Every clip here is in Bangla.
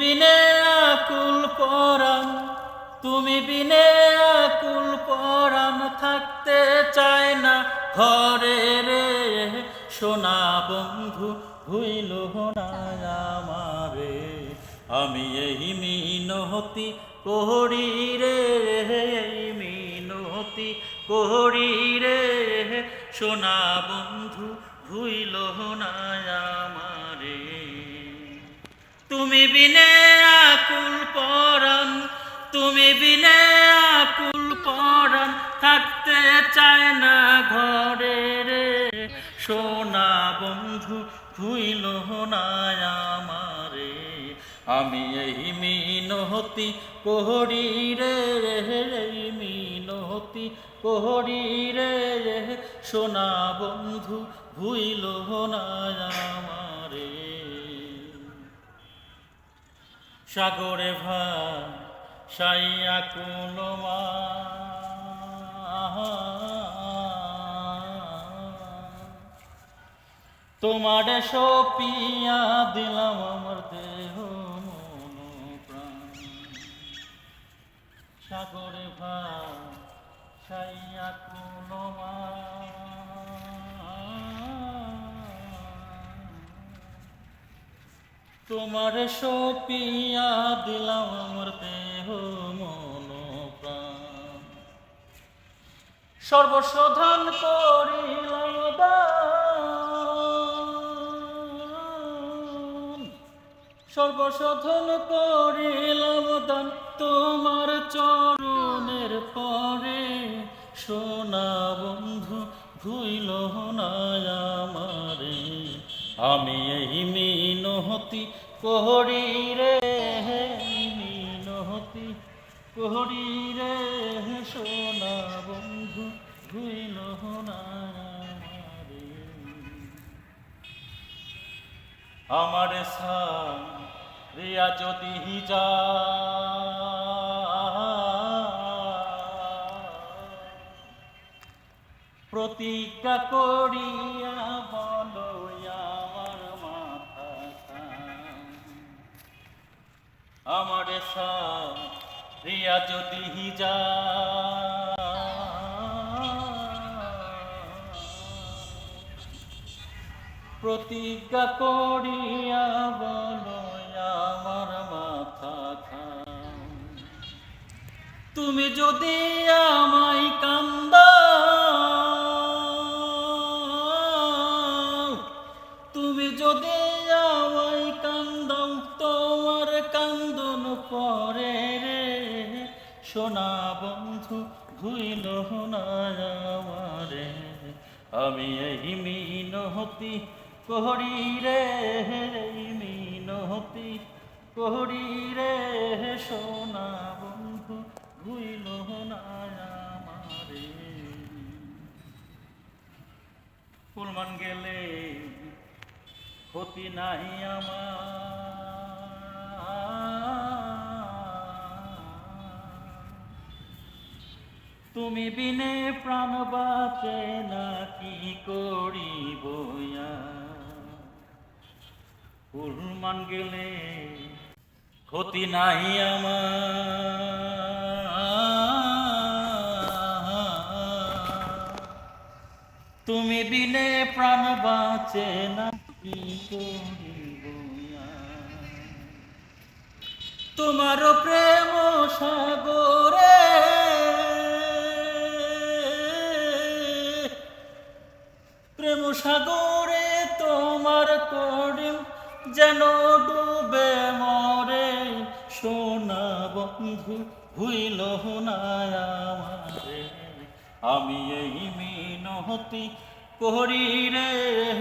বিনে আকুল পরাণ তুমি বিনে আকুল পরাণ থাকতে চায় না ঘরে রে। সোনা বন্ধু হইল না আমারে, আমি এই মিনহতি কোহরি রে মিনহতি কোহরি রে। সোনা বন্ধু, ভুইল না তুমি বিনে আকুল পরাণ তুমি বিনে আকুল পরাণ থাকতে চায় না ঘরে রে। সোনা বন্ধু, ভুইল না আমারে। আমি এই মিনতি কোহরি রে, এই মিনতি কোহরি রে। সোনা বন্ধু, ভুইল না আমারে। সাগরে ভাই সাইয়া কুলমা তোমার সপিয়া দিলাম আমার দেহ মন প্রাণ সাগরে ভাই সাইয়া কুলমা তোমার সপিয়া দিলাম আমার দেহ মন প্রাণ সর্বশোধন করিলাম দান। সর্বশোধন করিলাম দান তোমার চরণের পরে। সোনা বন্ধু, ভুইল না আমারে। আমি এই মিনহতি কোহরি রে মিনহতি কোহরি রে সোনা বন্ধু ভুইল না আমারে রিয়া যদি যা প্রতিজ্ঞা করিয়া আমার রিয়া যদি যা প্রতিজ্ঞা করিয়া বলো আমার মাথা খাও তুমি যদি আমায় কান্দাও পরে রে সোনা বন্ধু ভুইল আমারে আমি এই মিনহতি করি রে মিনহতি করি রে, সোনা বন্ধু ভুইল আমারে ফুলমান গেলে ক্ষতি নাই আমার। তুমি বিনে প্রাণ বাঁচে না, কি করি বইয়া ফুলমান গেলে ক্ষতি নাই আমার। তুমি বিনে প্রাণ বাঁচে না, কি করিব তোমার প্রেম সাগরে তোমার করিম যেন ডুবে মরে। সোনা বন্ধু ভুইল না আমারে। আমি এই মিনহতি করি রে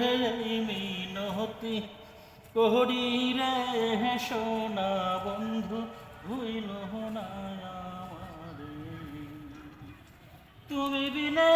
এই মিনহতি করি রে সোনা বন্ধু ভুইল না আমারে। তুমি বিনে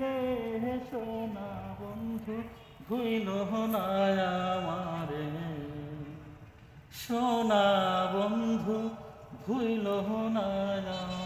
রে রে সোনা বন্ধু ভুইল না আমারে সোনা বন্ধু ভুইল না আমারে।